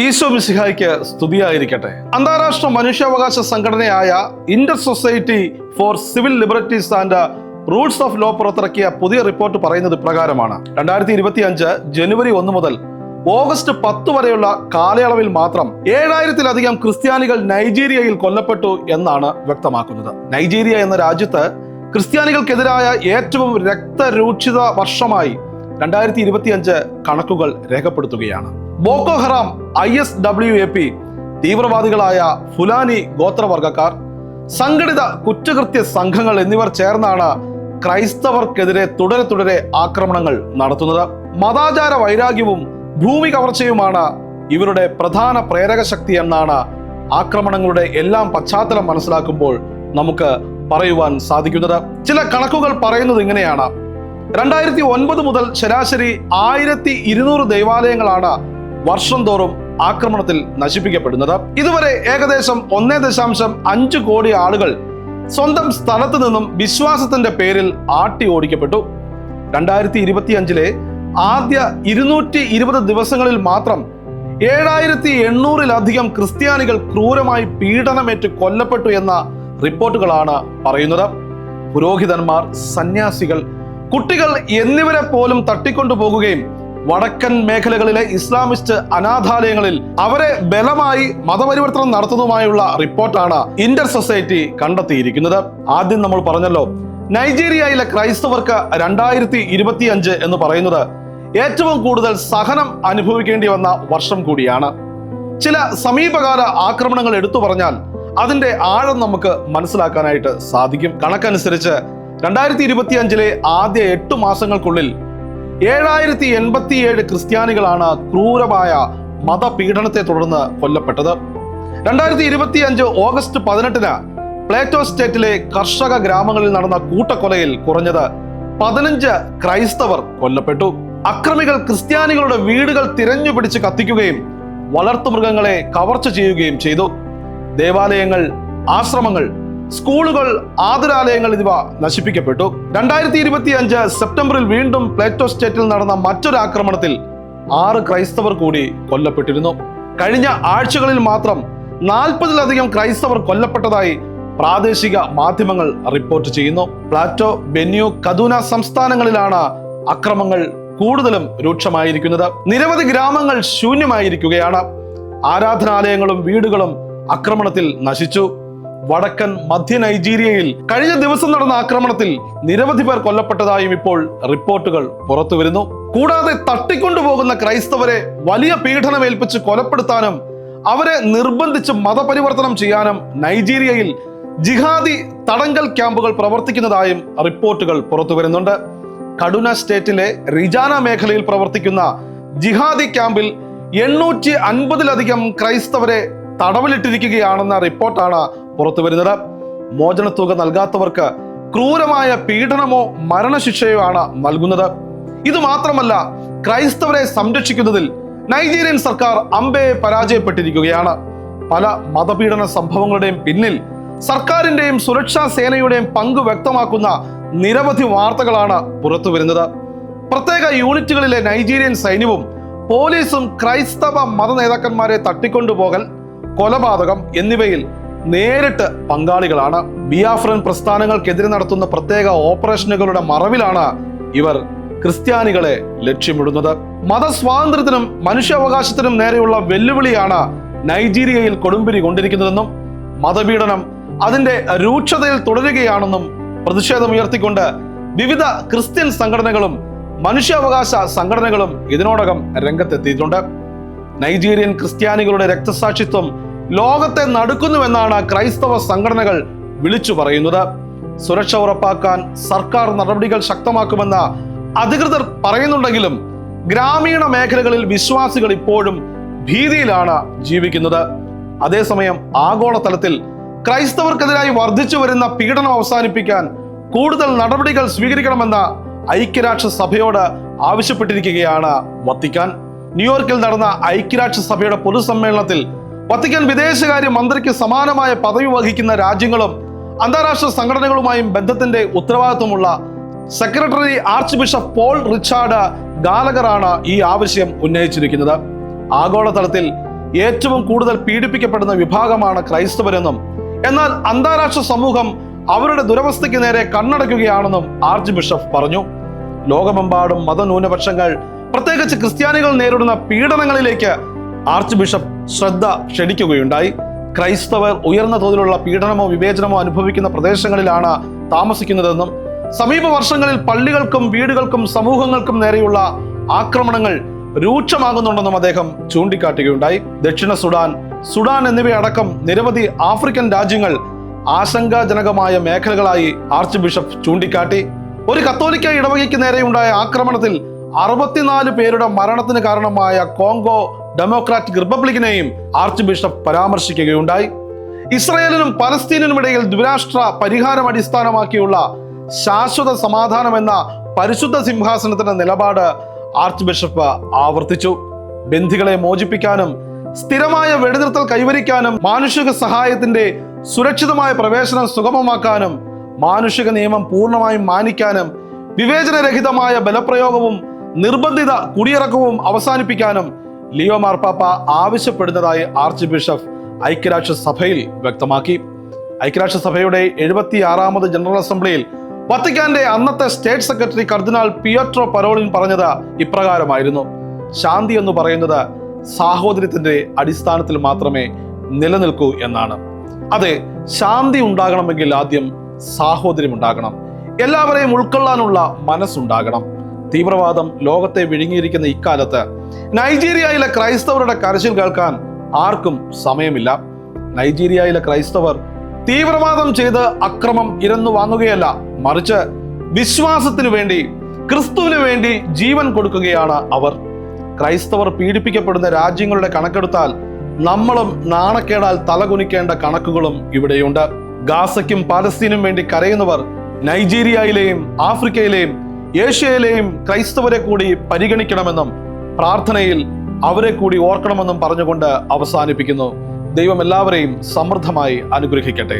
ഈശോ മിസിഹായ്ക്ക് സ്തുതിയായിരിക്കട്ടെ. അന്താരാഷ്ട്ര മനുഷ്യാവകാശ സംഘടനയായ inter society for civil liberties and rules of law പുറത്തിറക്കിയ പുതിയ റിപ്പോർട്ട് പറയുന്നത് പ്രകാരമാണ് രണ്ടായിരത്തി ഇരുപത്തി അഞ്ച് ജനുവരി ഒന്ന് മുതൽ ഓഗസ്റ്റ് പത്ത് വരെയുള്ള കാലയളവിൽ മാത്രം ഏഴായിരത്തിലധികം ക്രിസ്ത്യാനികൾ നൈജീരിയയിൽ കൊല്ലപ്പെട്ടു എന്നാണ് വ്യക്തമാക്കുന്നത്. നൈജീരിയ എന്ന രാജ്യത്ത് ക്രിസ്ത്യാനികൾക്കെതിരായ ഏറ്റവും രക്തരൂക്ഷിത വർഷമായി രണ്ടായിരത്തി ഇരുപത്തിയഞ്ച് കണക്കുകൾ രേഖപ്പെടുത്തുകയാണ്. Boko Haram I S W A P തീവ്രവാദികളായ Fulani ഗോത്രവർഗക്കാർ സംഘടിത കുറ്റകൃത്യ സംഘങ്ങൾ എന്നിവർ ചേർന്നാണ് ക്രൈസ്തവർക്കെതിരെ തുടരെ തുടരെ ആക്രമണങ്ങൾ നടത്തുന്നത്. മതാചാര വൈരാഗ്യവും ഭൂമി കവർച്ചയുമാണ് ഇവരുടെ പ്രധാന പ്രേരക ശക്തി എന്നാണ് ആക്രമണങ്ങളുടെ എല്ലാം പശ്ചാത്തലം മനസ്സിലാക്കുമ്പോൾ നമുക്ക് പറയുവാൻ സാധിക്കുന്നത്. ചില കണക്കുകൾ പറയുന്നത് ഇങ്ങനെയാണ്. രണ്ടായിരത്തി ഒൻപത് മുതൽ ശരാശരി ആയിരത്തി ഇരുന്നൂറ് ദൈവാലയങ്ങളാണ് വർഷം തോറും ആക്രമണത്തിൽ നശിപ്പിക്കപ്പെടുന്നത്. ഇതുവരെ ഏകദേശം ഒന്നേ ദശാംശം അഞ്ച് കോടി ആളുകൾ സ്വന്തം സ്ഥലത്ത് നിന്നും വിശ്വാസത്തിന്റെ പേരിൽ ആട്ടി ഓടിക്കപ്പെട്ടു. രണ്ടായിരത്തി ഇരുപത്തി അഞ്ചിലെ ആദ്യ ഇരുന്നൂറ്റി ഇരുപത് ദിവസങ്ങളിൽ മാത്രം ഏഴായിരത്തി എണ്ണൂറിലധികം ക്രിസ്ത്യാനികൾ ക്രൂരമായി പീഡനമേറ്റ് കൊല്ലപ്പെട്ടു എന്ന റിപ്പോർട്ടുകളാണ് പറയുന്നത്. പുരോഹിതന്മാർ സന്യാസികൾ കുട്ടികൾ എന്നിവരെ പോലും തട്ടിക്കൊണ്ടുപോകുകയും വടക്കൻ മേഖലകളിലെ ഇസ്ലാമിസ്റ്റ് അനാഥാലയങ്ങളിൽ അവരെ ബലമായി മതപരിവർത്തനം നടത്തുന്നതുമായുള്ള റിപ്പോർട്ടാണ് ഇന്റർ സൊസൈറ്റി കണ്ടെത്തിയിരിക്കുന്നത്. ആദ്യം നമ്മൾ പറഞ്ഞല്ലോ നൈജീരിയയിലെ ക്രൈസ്തവർക്ക് രണ്ടായിരത്തി ഇരുപത്തി അഞ്ച് എന്ന് പറയുന്നത് ഏറ്റവും കൂടുതൽ സഹനം അനുഭവിക്കേണ്ടി വന്ന വർഷം കൂടിയാണ്. ചില സമീപകാല ആക്രമണങ്ങൾ എടുത്തു പറഞ്ഞാൽ അതിന്റെ ആഴം നമുക്ക് മനസ്സിലാക്കാനായിട്ട് സാധിക്കും. കണക്കനുസരിച്ച് രണ്ടായിരത്തി ഇരുപത്തി അഞ്ചിലെ ആദ്യ എട്ട് മാസങ്ങൾക്കുള്ളിൽ ഏഴായിരത്തി എൺപത്തിയേഴ് ക്രിസ്ത്യാനികളാണ് ക്രൂരമായ മതപീഡനത്തെ തുടർന്ന് കൊല്ലപ്പെട്ടത്. രണ്ടായിരത്തി ഇരുപത്തി അഞ്ച് ഓഗസ്റ്റ് പതിനെട്ടിന് പ്ലേറ്റോ സ്റ്റേറ്റിലെ കർഷക ഗ്രാമങ്ങളിൽ നടന്ന കൂട്ടക്കൊലയിൽ കുറഞ്ഞത് പതിനഞ്ച് ക്രൈസ്തവർ കൊല്ലപ്പെട്ടു. അക്രമികൾ ക്രിസ്ത്യാനികളുടെ വീടുകൾ തിരഞ്ഞുപിടിച്ച് കത്തിക്കുകയും വളർത്തുമൃഗങ്ങളെ കവർച്ച ചെയ്യുകയും ചെയ്തു. ദേവാലയങ്ങൾ ആശ്രമങ്ങൾ സ്കൂളുകൾ ആതുരാലയങ്ങൾ എന്നിവ നശിപ്പിക്കപ്പെട്ടു. രണ്ടായിരത്തി ഇരുപത്തി അഞ്ച് സെപ്റ്റംബറിൽ വീണ്ടും പ്ലേറ്റോ സ്റ്റേറ്റിൽ നടന്ന മറ്റൊരു ആക്രമണത്തിൽ ആറ് ക്രൈസ്തവർ കൂടി കൊല്ലപ്പെട്ടിരുന്നു. കഴിഞ്ഞ ആഴ്ചകളിൽ മാത്രം നാൽപ്പതിലധികം ക്രൈസ്തവർ കൊല്ലപ്പെട്ടതായി പ്രാദേശിക മാധ്യമങ്ങൾ റിപ്പോർട്ട് ചെയ്യുന്നു. പ്ലാറ്റോ ബെന്യു കദൂന സംസ്ഥാനങ്ങളിലാണ് അക്രമങ്ങൾ കൂടുതലും രൂക്ഷമായിരിക്കുന്നത്. നിരവധി ഗ്രാമങ്ങൾ ശൂന്യമായിരിക്കുകയാണ്. ആരാധനാലയങ്ങളും വീടുകളും ആക്രമണത്തിൽ നശിച്ചു. വടക്കൻ മധ്യ നൈജീരിയയിൽ കഴിഞ്ഞ ദിവസം നടന്ന ആക്രമണത്തിൽ നിരവധി പേർ കൊല്ലപ്പെട്ടതായും ഇപ്പോൾ റിപ്പോർട്ടുകൾ പുറത്തു വരുന്നു കൂടാതെ തട്ടിക്കൊണ്ടുപോകുന്ന ക്രൈസ്തവരെ വലിയ പീഡനമേൽപ്പിച്ച് കൊലപ്പെടുത്താനും അവരെ നിർബന്ധിച്ച് മതപരിവർത്തനം ചെയ്യാനും നൈജീരിയയിൽ ജിഹാദി തടങ്കൽ ക്യാമ്പുകൾ പ്രവർത്തിക്കുന്നതായും റിപ്പോർട്ടുകൾ പുറത്തു വരുന്നുണ്ട് കടുന സ്റ്റേറ്റിലെ റിജാന മേഖലയിൽ പ്രവർത്തിക്കുന്ന ജിഹാദി ക്യാമ്പിൽ എണ്ണൂറ്റി അൻപതിലധികം ക്രൈസ്തവരെ തടവിലിട്ടിരിക്കുകയാണെന്ന റിപ്പോർട്ടാണ് പുറത്തു വരുന്നത്. നൽകാത്തവർക്ക് ക്രൂരമായ പീഡനമോ മരണശിക്ഷയോ ആണ് നൽകുന്നത്. ഇത് മാത്രമല്ല ക്രൈസ്തവരെ സംരക്ഷിക്കുന്നതിൽ നൈജീരിയൻ സർക്കാർ അമ്പയെ പരാജയപ്പെട്ടിരിക്കുകയാണ്. പല മതപീഡന സംഭവങ്ങളുടെയും പിന്നിൽ സർക്കാരിന്റെയും സുരക്ഷാ സേനയുടെയും പങ്ക് വ്യക്തമാക്കുന്ന നിരവധി വാർത്തകളാണ് പുറത്തു വരുന്നത്. പ്രത്യേക യൂണിറ്റുകളിലെ നൈജീരിയൻ സൈന്യവും പോലീസും ക്രൈസ്തവ മത നേതാക്കന്മാരെ തട്ടിക്കൊണ്ടുപോകൽ കൊലപാതകം എന്നിവയിൽ നേരിട്ട് പങ്കാളികളാണ്. ബിയാഫ്രൻ പ്രസ്ഥാനങ്ങൾക്കെതിരെ നടത്തുന്ന പ്രത്യേക ഓപ്പറേഷനുകളുടെ മറവിലാണ് ഇവർ ക്രിസ്ത്യാനികളെ ലക്ഷ്യമിടുന്നത്. മതസ്വാതന്ത്ര്യത്തിനും മനുഷ്യാവകാശത്തിനും നേരെയുള്ള വെല്ലുവിളിയാണ് നൈജീരിയയിൽ കൊടുമ്പിരി കൊണ്ടിരിക്കുന്നതെന്നും മതപീഡനം അതിന്റെ രൂക്ഷതയിൽ തുടരുകയാണെന്നും പ്രതിഷേധമുയർത്തിക്കൊണ്ട് വിവിധ ക്രിസ്ത്യൻ സംഘടനകളും മനുഷ്യാവകാശ സംഘടനകളും ഇതിനോടകം രംഗത്തെത്തിയിട്ടുണ്ട്. നൈജീരിയൻ ക്രിസ്ത്യാനികളുടെ രക്തസാക്ഷിത്വം ലോകത്തെ നടുക്കുന്നുവെന്നാണ് ക്രൈസ്തവ സംഘടനകൾ വിളിച്ചു പറയുന്നത്. സുരക്ഷ ഉറപ്പാക്കാൻ സർക്കാർ നടപടികൾ ശക്തമാക്കുമെന്ന അധികൃതർ പറയുന്നുണ്ടെങ്കിലും ഗ്രാമീണ മേഖലകളിൽ വിശ്വാസികൾ ഇപ്പോഴും ഭീതിയിലാണ് ജീവിക്കുന്നത്. അതേസമയം ആഗോളതലത്തിൽ ക്രൈസ്തവർക്കെതിരായി വർദ്ധിച്ചു വരുന്ന പീഡനം അവസാനിപ്പിക്കാൻ കൂടുതൽ നടപടികൾ സ്വീകരിക്കണമെന്ന ഐക്യരാഷ്ട്ര സഭയോട് ആവശ്യപ്പെട്ടിരിക്കുകയാണ് വത്തിക്കാൻ. ന്യൂയോർക്കിൽ നടന്ന ഐക്യരാഷ്ട്ര സഭയുടെ പൊതുസമ്മേളനത്തിൽ വത്തിക്കാൻ വിദേശകാര്യ മന്ത്രിക്ക് സമാനമായ പദവി വഹിക്കുന്ന രാജ്യങ്ങളും അന്താരാഷ്ട്ര സംഘടനകളുമായും ബന്ധത്തിന്റെ ഉത്തരവാദിത്വമുള്ള secretary archbishop Paul Richard ഗാലഗറാണ് ഈ ആവശ്യം ഉന്നയിച്ചിരിക്കുന്നത്. ആഗോളതലത്തിൽ ഏറ്റവും കൂടുതൽ പീഡിപ്പിക്കപ്പെടുന്ന വിഭാഗമാണ് ക്രൈസ്തവരെന്നും എന്നാൽ അന്താരാഷ്ട്ര സമൂഹം അവരുടെ ദുരവസ്ഥയ്ക്ക് നേരെ കണ്ണടയ്ക്കുകയാണെന്നും ആർച്ച് ബിഷപ്പ് പറഞ്ഞു. ലോകമെമ്പാടും മതന്യൂനപക്ഷങ്ങൾ പ്രത്യേകിച്ച് ക്രിസ്ത്യാനികൾ നേരിടുന്ന പീഡനങ്ങളിലേക്ക് ആർച്ച് ബിഷപ്പ് ശ്രദ്ധ ക്ഷണിക്കുകയുണ്ടായി. ക്രൈസ്തവർ ഉയർന്ന തോതിലുള്ള പീഡനമോ വിവേചനമോ അനുഭവിക്കുന്ന പ്രദേശങ്ങളിലാണ് താമസിക്കുന്നതെന്നും സമീപ വർഷങ്ങളിൽ പള്ളികൾക്കും വീടുകൾക്കും സമൂഹങ്ങൾക്കും നേരെയുള്ള ആക്രമണങ്ങൾ രൂക്ഷമാകുന്നുണ്ടെന്നും അദ്ദേഹം ചൂണ്ടിക്കാട്ടുകയുണ്ടായി. ദക്ഷിണ സുഡാൻ സുഡാൻ എന്നിവയടക്കം നിരവധി ആഫ്രിക്കൻ രാജ്യങ്ങൾ ആശങ്കാജനകമായ മേഖലകളായി ആർച്ച് ബിഷപ്പ് ചൂണ്ടിക്കാട്ടി. ഒരു കത്തോലിക്ക ഇടവകയ്ക്ക് നേരെയുണ്ടായ ആക്രമണത്തിൽ അറുപത്തിനാല് പേരുടെ മരണത്തിന് കാരണമായ കോങ്കോ ഡെമോക്രാറ്റിക് റിപ്പബ്ലിക്കിനെയും ആർച്ച് ബിഷപ്പ് പരാമർശിക്കുകയുണ്ടായി. ഇസ്രയേലിനും പലസ്തീനും ഇടയിൽ ദ്വിരാഷ്ട്ര പരിഹാരം അടിസ്ഥാനമാക്കിയുള്ള ശാശ്വത സമാധാനം എന്ന പരിശുദ്ധ സിംഹാസനത്തിന്റെ നിലപാട് ആർച്ച് ബിഷപ്പ് ആവർത്തിച്ചു. ബന്ധികളെ മോചിപ്പിക്കാനും സ്ഥിരമായ വെടിനിർത്തൽ കൈവരിക്കാനും മാനുഷിക സഹായത്തിന്റെ സുരക്ഷിതമായ പ്രവേശനം സുഗമമാക്കാനും മാനുഷിക നിയമം പൂർണമായും മാനിക്കാനും വിവേചനരഹിതമായ ബലപ്രയോഗവും നിർബന്ധിത കുടിയിറക്കവും അവസാനിപ്പിക്കാനും ലിയോ മാർപ്പാപ്പ ആവശ്യപ്പെടുന്നതായി ആർച്ച് ബിഷപ്പ് ഐക്യരാഷ്ട്ര സഭയിൽ വ്യക്തമാക്കി. ഐക്യരാഷ്ട്ര സഭയുടെ എഴുപത്തി ആറാമത് ജനറൽ അസംബ്ലിയിൽ വത്തിക്കാന്റെ അന്നത്തെ സ്റ്റേറ്റ് സെക്രട്ടറി കർദിനാൾ പിയട്രോ പരോളിൻ പറഞ്ഞത് ഇപ്രകാരമായിരുന്നു. ശാന്തി എന്ന് പറയുന്നത് സാഹോദര്യത്തിന്റെ അടിസ്ഥാനത്തിൽ മാത്രമേ നിലനിൽക്കൂ എന്നാണ്. അതെ ശാന്തി ഉണ്ടാകണമെങ്കിൽ ആദ്യം സാഹോദര്യം ഉണ്ടാകണം. എല്ലാവരെയും ഉൾക്കൊള്ളാനുള്ള മനസ്സുണ്ടാകണം. തീവ്രവാദം ലോകത്തെ വിഴുങ്ങിയിരിക്കുന്ന ഇക്കാലത്ത് നൈജീരിയയിലെ ക്രൈസ്തവരുടെ കരച്ചിൽ കേൾക്കാൻ ആർക്കും സമയമില്ല. നൈജീരിയയിലെ ക്രൈസ്തവർ തീവ്രവാദം ചെയ്ത് അക്രമം ഇരന്നു വാങ്ങുകയല്ല മറിച്ച് വിശ്വാസത്തിനു വേണ്ടി ക്രിസ്തുവിനു വേണ്ടി ജീവൻ കൊടുക്കുകയാണ് അവർ. ക്രൈസ്തവർ പീഡിപ്പിക്കപ്പെടുന്ന രാജ്യങ്ങളുടെ കണക്കെടുത്താൽ നമ്മളും നാണക്കേടാൽ തലകുനിക്കേണ്ട കണക്കുകളും ഇവിടെയുണ്ട്. ഗാസയ്ക്കും പാലസ്തീനും വേണ്ടി കരയുന്നവർ നൈജീരിയയിലെയും ആഫ്രിക്കയിലെയും ഏഷ്യയിലെയും ക്രൈസ്തവരെ കൂടി പരിഗണിക്കണമെന്നും പ്രാർത്ഥനയിൽ അവരെ കൂടി ഓർക്കണമെന്നും പറഞ്ഞുകൊണ്ട് അവസാനിപ്പിക്കുന്നു. ദൈവം എല്ലാവരെയും സമൃദ്ധമായി അനുഗ്രഹിക്കട്ടെ.